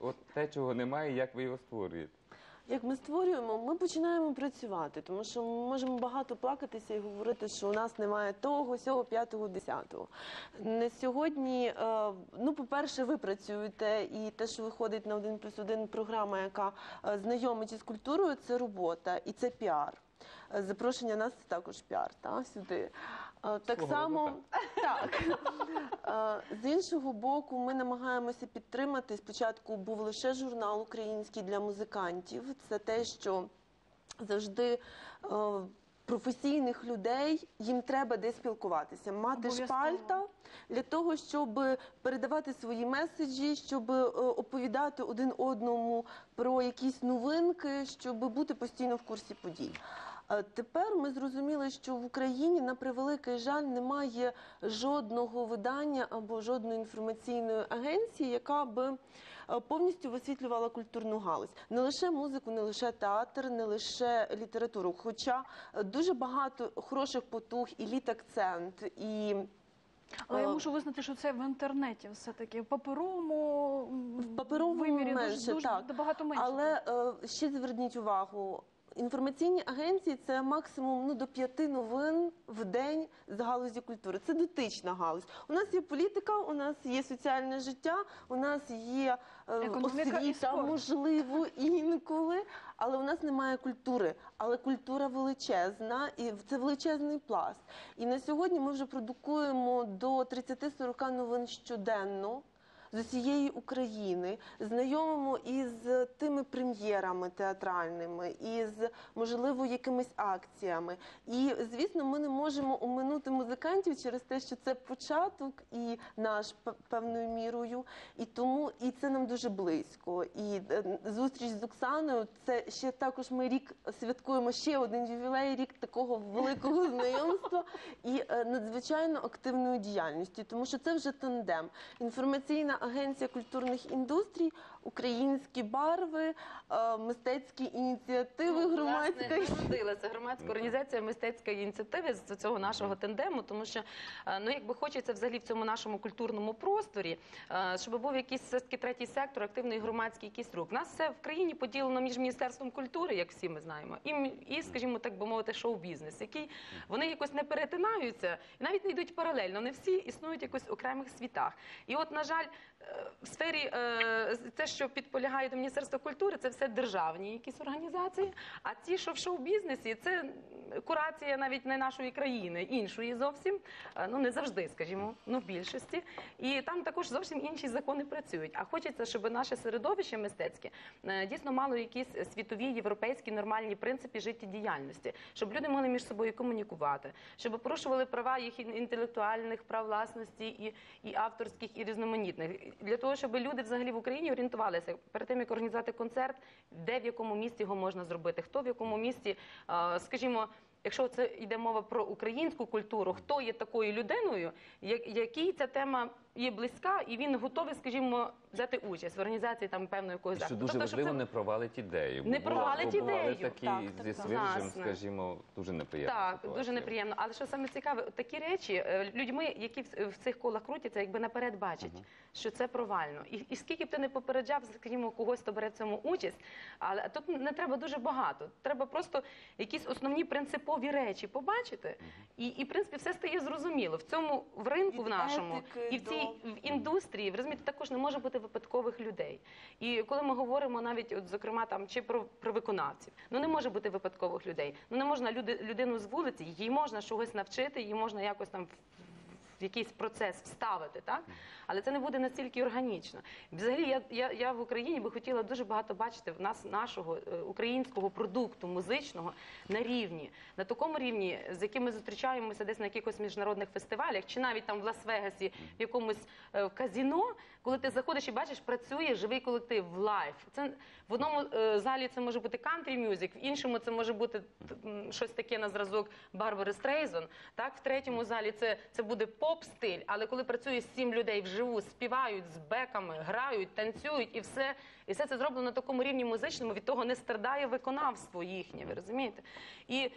От те, чого немає, як ви його створюєте? Як ми створюємо, ми починаємо працювати, тому що ми можемо багато плакатися і говорити, що у нас немає того, сього, п'ятого, десятого. На сьогодні, е, ну, по-перше, ви працюєте, і те, що виходить на один плюс один програма, яка е, знайомить із культурою, це робота і це піар. Е, Запрошення нас це також піар, та, сюди. Е, Так Свого само, так. Е, З іншого боку, ми намагаємося підтримати. Спочатку був лише журнал український для музикантів. Це те, що завжди. е, Професійних людей їм треба де спілкуватися, мати шпальта для того, щоб передавати свої меседжі, щоб оповідати один одному про якісь новинки, щоб бути постійно в курсі подій. Е, Тепер ми зрозуміли, що в Україні на превеликий жаль немає жодного видання або жодної інформаційної агенції, яка би е, повністю висвітлювала культурну галузь. Не лише музику, не лише театр, не лише літературу. Хоча е, дуже багато хороших потуг і літакцент, і Але я мушу визнати, що це в інтернеті все-таки. В паперовому, в паперовому вимірі менше, дуже, дуже так. багато менше. Але е, ще зверніть увагу. Інформаційні агенції це максимум ну до п'яти новин в день з галузі культури. Це дотична галузь. У нас є політика, у нас є соціальне життя, у нас є е, освіта, можливо, інколи, але у нас немає культури. Але культура величезна і це величезний пласт. І на сьогодні ми вже продукуємо до 30-40 новин щоденно з усієї України, знайомимо із тими прем'єрами театральними, із можливо якимись акціями. І звісно, ми не можемо оминути музикантів через те, що це початок і наш певною мірою, і тому і це нам дуже близько. І е, зустріч з Оксаною це ще також ми рік святкуємо ще один ювілей, рік такого великого знайомства і е, надзвичайно активної діяльності, тому що це вже тандем. Інформаційна агенція культурних індустрій, українські барви, е, мистецькі ініціативи, Ну, громадська власне, народилася громадська організація мистецька ініціатива з цього нашого тендему, тому що е, ну якби хочеться взагалі в цьому нашому культурному просторі, е, щоб був якийсь все ж таки третій сектор, активний громадський якийсь рух. У нас все в країні поділено між міністерством культури, як всі ми знаємо, і, м- і скажімо так би мовити, шоу-бізнес, який вони якось не перетинаються і навіть не йдуть паралельно. Вони всі існують в якось окремих світах. І от, на жаль, в сфері е, те, що підполягає до Міністерства культури, це все державні якісь організації. А ті, що в шоу-бізнесі, це курація навіть не нашої країни, іншої зовсім. Е, Ну не завжди, скажімо, ну в більшості. І там також зовсім інші закони працюють. А хочеться, щоб наше середовище мистецьке е, дійсно мало якісь світові європейські нормальні принципи життєдіяльності, щоб люди могли між собою комунікувати, щоб порушували права їх інтелектуальних прав власності і, і авторських, і різноманітних. Для того, щоб люди взагалі в Україні орієнтувалися перед тим, як організувати концерт, де в якому місті його можна зробити, хто в якому місті, скажімо. Якщо це йде мова про українську культуру, хто є такою людиною, якій ця тема є близька, і він готовий, скажімо, взяти участь в організації там певної якогось Що дуже Тобто, важливо це- не провалити ідею. Не Бо провалить бо бували ідею, такі так, зі так, власне. скажімо, дуже неприємно. Так, дуже неприємно. Але що саме цікаве, такі речі е, людьми, які в, цих колах крутяться, якби наперед бачать, що це провально. І, і скільки б ти не попереджав, скажімо, когось, хто бере в цьому участь, але тут не треба дуже багато. Треба просто якісь основні принципові речі побачити, і, і в принципі все стає зрозуміло. В цьому в ринку Від в нашому етики і в цій в індустрії, ви розумієте, також не може бути випадкових людей. І коли ми говоримо навіть, от, зокрема, там чи про, про виконавців, ну не може бути випадкових людей. Ну не можна люди, людину з вулиці, їй можна чогось навчити, її можна якось там. В- якийсь процес вставити, так але це не буде настільки органічно. Взагалі, я, я, я в Україні би хотіла дуже багато бачити в нас нашого е, українського продукту музичного на рівні, на такому рівні, з яким ми зустрічаємося десь на якихось міжнародних фестивалях, чи навіть там в Лас-Вегасі, в якомусь е, в казіно, коли ти заходиш і бачиш, працює живий колектив в лайф. Це в одному е, залі це може бути country music, в іншому це може бути щось таке на зразок Барбари Стрейзон. Так, в третьому залі це, це буде поп-стиль, але коли працює сім людей вживу, співають з беками, грають, танцюють і все, і все це зроблено на такому рівні музичному, від того не страдає виконавство їхнє. Ви розумієте? І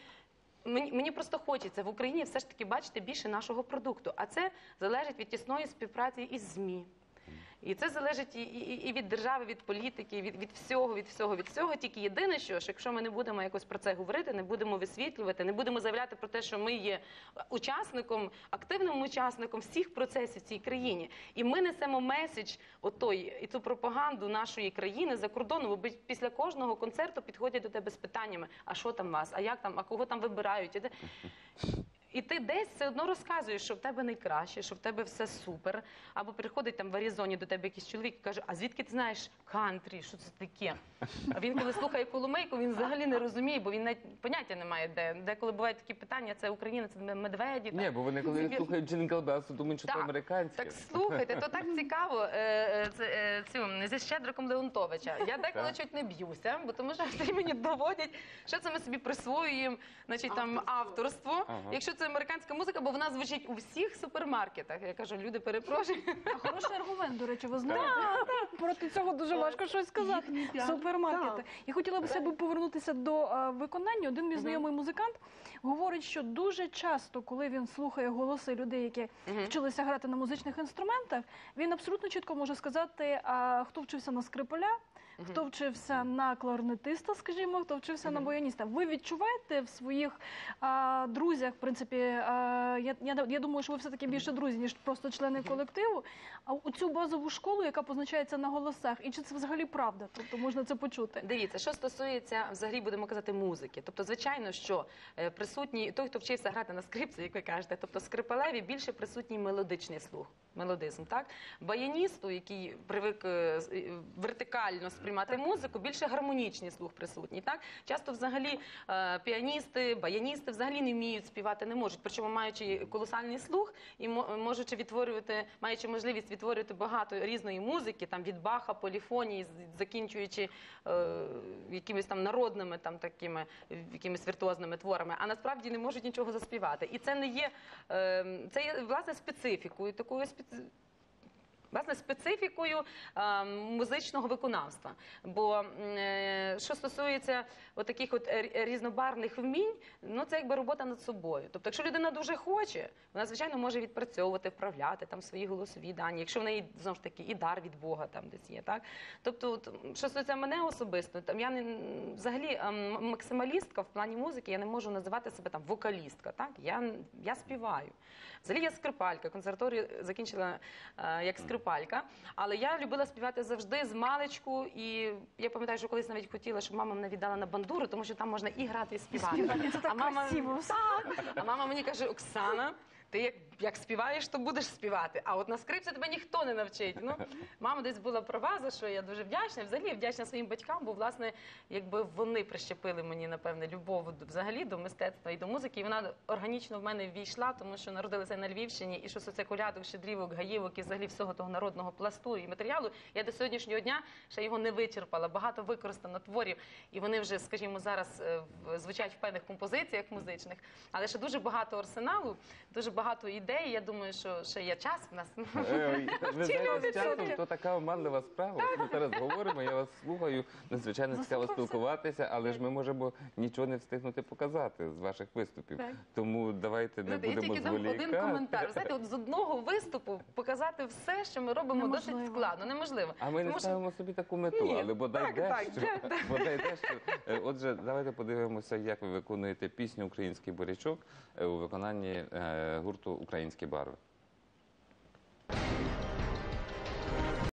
Мені, мені просто хочеться в Україні все ж таки бачити більше нашого продукту, а це залежить від тісної співпраці із ЗМІ. І це залежить і, і, і від держави, від політики, від, від всього, від всього, від всього. Тільки єдине, що ж, якщо ми не будемо якось про це говорити, не будемо висвітлювати, не будемо заявляти про те, що ми є учасником, активним учасником всіх процесів в цій країні, і ми несемо меседж отой і ту пропаганду нашої країни за кордоном. Бо після кожного концерту підходять до тебе з питаннями: а що там вас, а як там, а кого там вибирають? І ти десь все одно розказуєш, що в тебе найкраще, що в тебе все супер. Або приходить там в Аризоні до тебе якийсь чоловік і каже: А звідки ти знаєш кантрі? Що це таке? А він, коли слухає коломейку, він взагалі не розуміє, бо він навіть поняття не має де. Деколи бувають такі питання: це Україна, це медведі. Ні, бо вони коли слухають Джингл Белс, думають, що це американське. Так слухайте, то так цікаво. е, е, е, цю зі Щедриком Леонтовича. Я деколи чуть не б'юся, бо тому що мені доводять, що це ми собі присвоюємо, значить там авторство. Якщо це американська музика, бо вона звучить у всіх супермаркетах. Я кажу, люди перепрошую. А хороший аргумент, до речі, ви знаєте. Проти цього дуже важко щось сказати. Супермаркети. І хотіла б себе повернутися до е, виконання. Один мій знайомий музикант говорить, що дуже часто, коли він слухає голоси людей, які Мгм. вчилися грати на музичних інструментах, він абсолютно чітко може сказати, а, хто вчився на скрипаля, хто вчився на кларнетиста, скажімо, хто вчився на баяніста. Ви відчуваєте в своїх а, друзях, в принципі, а, я, я, я думаю, що ви все-таки більше друзі, ніж просто члени колективу, а у цю базову школу, яка позначається на голосах, і чи це взагалі правда? Тобто можна це почути? Дивіться, що стосується взагалі, будемо казати, музики. Тобто, звичайно, що е, присутній той, хто вчився грати на скрипці, як ви кажете, тобто скрипалеві більше присутній мелодичний слух, мелодизм. Так баяністу, який привик е, е, вертикально сприймати музику, більше гармонічний слух присутній. Так часто взагалі е, піаністи, баяністи взагалі не вміють співати, не можуть. Причому маючи колосальний слух і мо- можучи відтворювати, маючи можливість відтворювати багато різної музики, там від Баха, поліфонії, закінчуючи е, якимись там народними, там такими якимись віртуозними творами, а насправді не можуть нічого заспівати. І це не є е, це є власне специфікою такою 子。Власне, специфікою е, музичного виконавства. Бо е, що стосується таких от різнобарних вмінь, ну це якби робота над собою. Тобто, якщо людина дуже хоче, вона звичайно може відпрацьовувати, вправляти там свої голосові дані, якщо в неї знову ж таки і дар від Бога там десь є. Так тобто, от, що стосується мене особисто, там я не взагалі ем, максималістка в плані музики, я не можу називати себе там вокалістка. Так я, я співаю. Взагалі я скрипалька, консерваторію закінчила е, як скрипалька, але я любила співати завжди з маличку. І я пам'ятаю, що колись навіть хотіла, щоб мама мене віддала на бандуру, тому що там можна і грати, і співати. Це так А мама- красиво. все. А мама мені каже: Оксана, ти як, як співаєш, то будеш співати. А от на скрипці тебе ніхто не навчить. Ну, мама десь була права, за що я дуже вдячна. Взагалі вдячна своїм батькам, бо власне, якби вони прищепили мені, напевне, любов взагалі до мистецтва і до музики. І вона органічно в мене ввійшла, тому що народилася на Львівщині, і що це колядок, щедрівок, гаївок і взагалі всього того народного пласту і матеріалу. Я до сьогоднішнього дня ще його не вичерпала. Багато використано творів, і вони вже, скажімо, зараз е, звучать в певних композиціях музичних, але ще дуже багато арсеналу, дуже багато ідей. Я думаю, що ще є час в нас. Е, Ви знаєте, з часом то така оманлива справа. Ми зараз говоримо, я вас слухаю. Надзвичайно цікаво спілкуватися, але ж ми можемо нічого не встигнути показати з ваших виступів. Так. Тому давайте не Знаєте, я будемо тільки дам один зволікати. коментар. Знаєте, от з одного виступу показати все, що ми робимо, Неможливо. досить складно, неможливо. А ми не Тому що- ставимо собі таку мету, Ні, але бодай так, так, дещо. так, Бодай дещо. Е, Отже, давайте подивимося, як ви виконуєте пісню Український борячок е, у виконанні е, гурту Українські барви.